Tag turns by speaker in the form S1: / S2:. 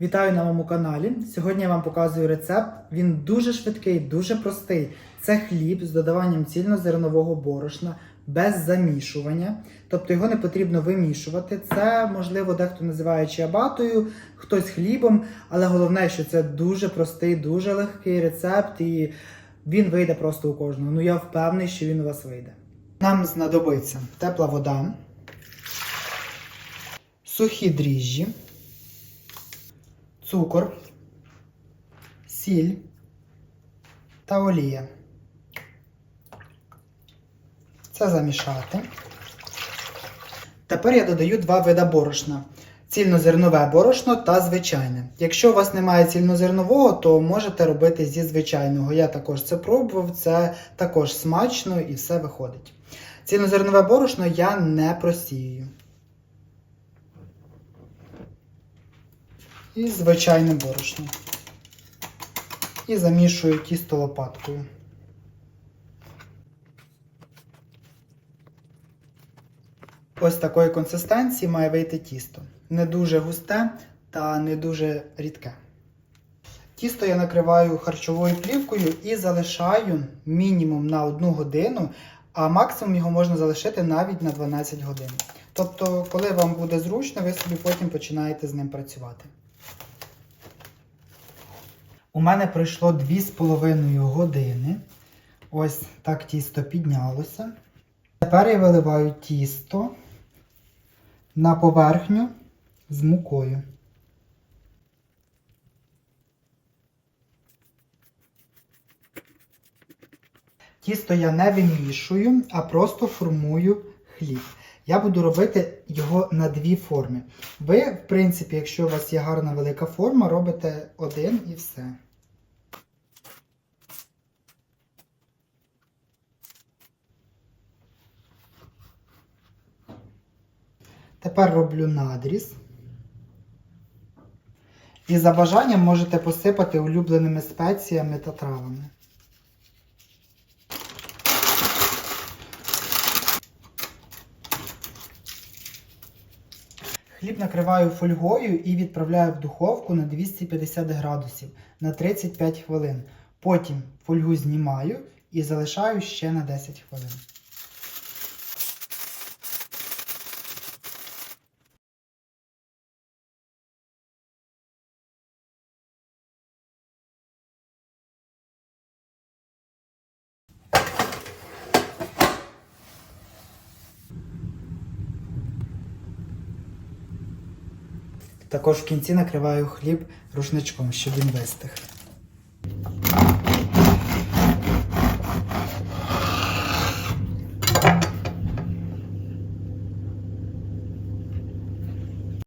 S1: Вітаю на моєму каналі. Сьогодні я вам показую рецепт. Він дуже швидкий, дуже простий. Це хліб з додаванням цільнозернового борошна без замішування. Тобто його не потрібно вимішувати. Це, можливо, дехто називає чиабатою, хтось хлібом, але головне, що це дуже простий, дуже легкий рецепт, і він вийде просто у кожного. Ну я впевнений, що він у вас вийде. Нам знадобиться тепла вода, сухі дріжджі цукор, сіль та олія. Це замішати. Тепер я додаю два вида борошна: цільнозернове борошно та звичайне. Якщо у вас немає цільнозернового, то можете робити зі звичайного. Я також це пробував, це також смачно і все виходить. Цільнозернове борошно я не просію. І звичайне борошно. І замішую тісто лопаткою. Ось такої консистенції має вийти тісто. Не дуже густе та не дуже рідке. Тісто я накриваю харчовою плівкою і залишаю мінімум на 1 годину, а максимум його можна залишити навіть на 12 годин. Тобто, коли вам буде зручно, ви собі потім починаєте з ним працювати. У мене пройшло 2,5 години. Ось так тісто піднялося. Тепер я виливаю тісто на поверхню з мукою. Тісто я не вимішую, а просто формую хліб. Я буду робити його на дві форми. Ви, в принципі, якщо у вас є гарна велика форма, робите один і все. Тепер роблю надріз. І за бажанням можете посипати улюбленими спеціями та травами. Хліб накриваю фольгою і відправляю в духовку на 250 градусів на 35 хвилин. Потім фольгу знімаю і залишаю ще на 10 хвилин. Також в кінці накриваю хліб рушничком, щоб він вистиг.